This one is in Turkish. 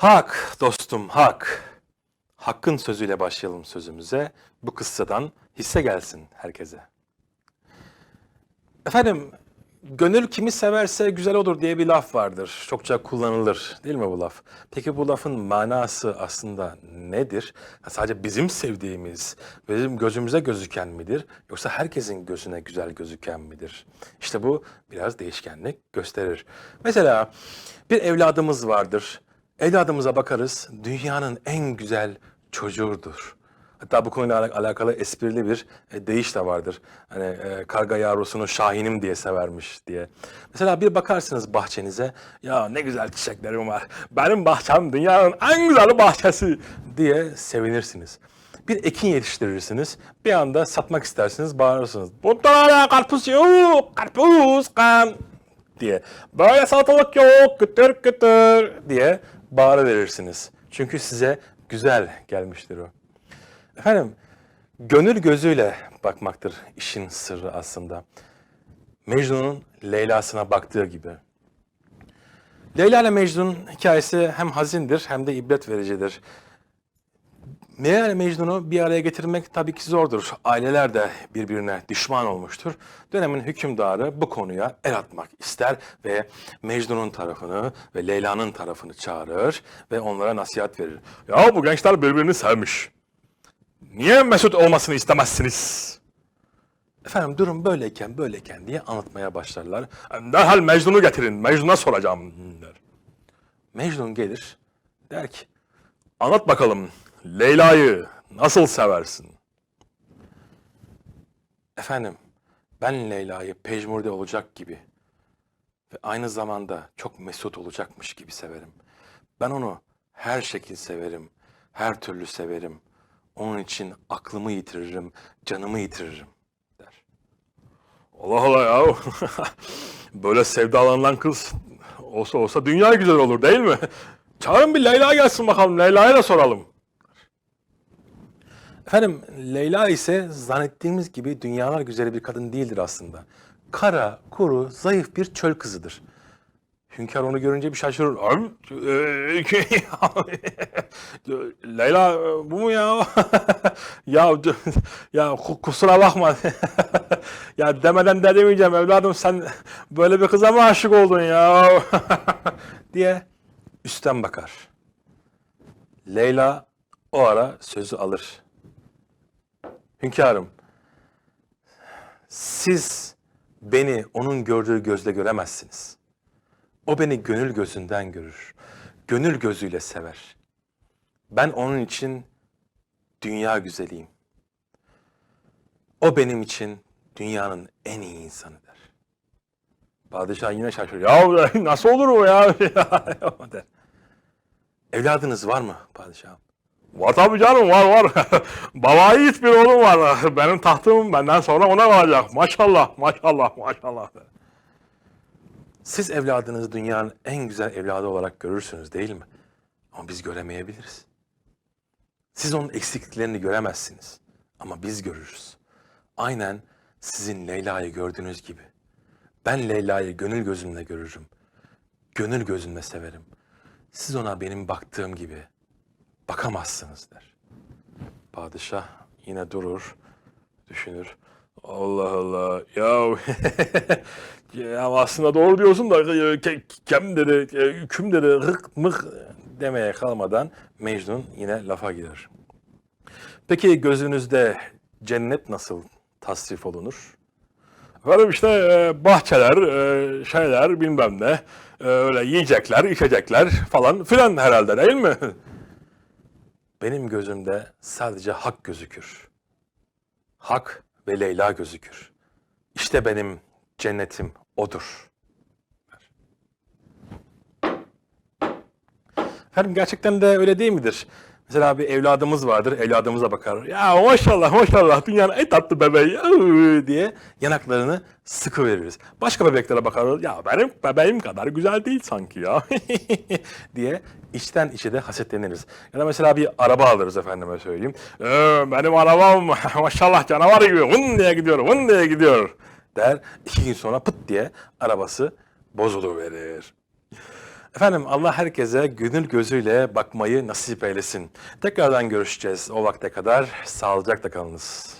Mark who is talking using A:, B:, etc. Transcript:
A: Hak dostum hak. Hakkın sözüyle başlayalım sözümüze. Bu kıssadan hisse gelsin herkese. Efendim, gönül kimi severse güzel olur diye bir laf vardır. Çokça kullanılır değil mi bu laf? Peki bu lafın manası aslında nedir? Ha, sadece bizim sevdiğimiz, bizim gözümüze gözüken midir? Yoksa herkesin gözüne güzel gözüken midir? İşte bu biraz değişkenlik gösterir. Mesela bir evladımız vardır. Evladımıza bakarız, dünyanın en güzel çocuğudur. Hatta bu konuyla ala- alakalı esprili bir e, deyiş de vardır. Hani e, karga yavrusunu şahinim diye severmiş diye. Mesela bir bakarsınız bahçenize, ya ne güzel çiçeklerim var, benim bahçem dünyanın en güzel bahçesi diye sevinirsiniz. Bir ekin yetiştirirsiniz, bir anda satmak istersiniz, bağırırsınız. Burada hala karpuz yok, karpuz kan diye. Böyle satılık yok, kütür kütür diye bağırıverirsiniz. Çünkü size güzel gelmiştir o. Efendim, gönül gözüyle bakmaktır işin sırrı aslında. Mecnun'un Leyla'sına baktığı gibi. Leyla ile Mecnun hikayesi hem hazindir hem de ibret vericidir. İle Mecnun'u bir araya getirmek tabii ki zordur. Aileler de birbirine düşman olmuştur. Dönemin hükümdarı bu konuya el atmak ister ve Mecnun'un tarafını ve Leyla'nın tarafını çağırır ve onlara nasihat verir. Ya bu gençler birbirini sevmiş. Niye mesut olmasını istemezsiniz? Efendim durum böyleyken böyleyken diye anlatmaya başlarlar. Derhal Mecnun'u getirin, Mecnun'a soracağım der. Mecnun gelir, der ki, anlat bakalım Leyla'yı nasıl seversin? Efendim, ben Leyla'yı pejmurde olacak gibi ve aynı zamanda çok mesut olacakmış gibi severim. Ben onu her şekil severim, her türlü severim. Onun için aklımı yitiririm, canımı yitiririm der. Allah Allah ya. Böyle sevdalanılan kız olsa olsa dünya güzel olur değil mi? Çağırın bir Leyla gelsin bakalım. Leyla'ya da soralım. Efendim Leyla ise zannettiğimiz gibi dünyalar güzeli bir kadın değildir aslında. Kara, kuru, zayıf bir çöl kızıdır. Hünkar onu görünce bir şaşırır. E, Leyla bu mu ya? ya ya ku- kusura bakma. ya demeden de demeyeceğim evladım sen böyle bir kıza mı aşık oldun ya? diye üstten bakar. Leyla o ara sözü alır. Hünkârım, siz beni onun gördüğü gözle göremezsiniz. O beni gönül gözünden görür. Gönül gözüyle sever. Ben onun için dünya güzeliyim. O benim için dünyanın en iyi insanı der. Padişah yine şaşırır. Ya nasıl olur o ya? der. Evladınız var mı padişahım? Var tabii canım var var. Baba yiğit bir oğlum var. Benim tahtım benden sonra ona kalacak. Maşallah maşallah maşallah. Siz evladınızı dünyanın en güzel evladı olarak görürsünüz değil mi? Ama biz göremeyebiliriz. Siz onun eksikliklerini göremezsiniz. Ama biz görürüz. Aynen sizin Leyla'yı gördüğünüz gibi. Ben Leyla'yı gönül gözümle görürüm. Gönül gözümle severim. Siz ona benim baktığım gibi bakamazsınız der. Padişah yine durur, düşünür. Allah Allah ya ya aslında doğru diyorsun da e, ke- kem dedi, e, küm dedi, hık mık demeye kalmadan Mecnun yine lafa girer. Peki gözünüzde cennet nasıl tasrif olunur? Efendim işte e, bahçeler, e, şeyler bilmem ne, e, öyle yiyecekler, içecekler falan filan herhalde değil mi? Benim gözümde sadece hak gözükür. Hak ve Leyla gözükür. İşte benim cennetim odur. Efendim gerçekten de öyle değil midir? Mesela bir evladımız vardır, evladımıza bakar. Ya maşallah maşallah dünyanın en tatlı bebeği ya, diye yanaklarını sıkı veririz. Başka bebeklere bakarız. Ya benim bebeğim kadar güzel değil sanki ya diye içten içe de hasetleniriz. Ya da mesela bir araba alırız efendime söyleyeyim. Ee, benim arabam maşallah canavar gibi vın diye gidiyor, vın diye gidiyor der. İki gün sonra pıt diye arabası bozuluverir. Efendim Allah herkese gönül gözüyle bakmayı nasip eylesin. Tekrardan görüşeceğiz o vakte kadar. Sağlıcakla kalınız.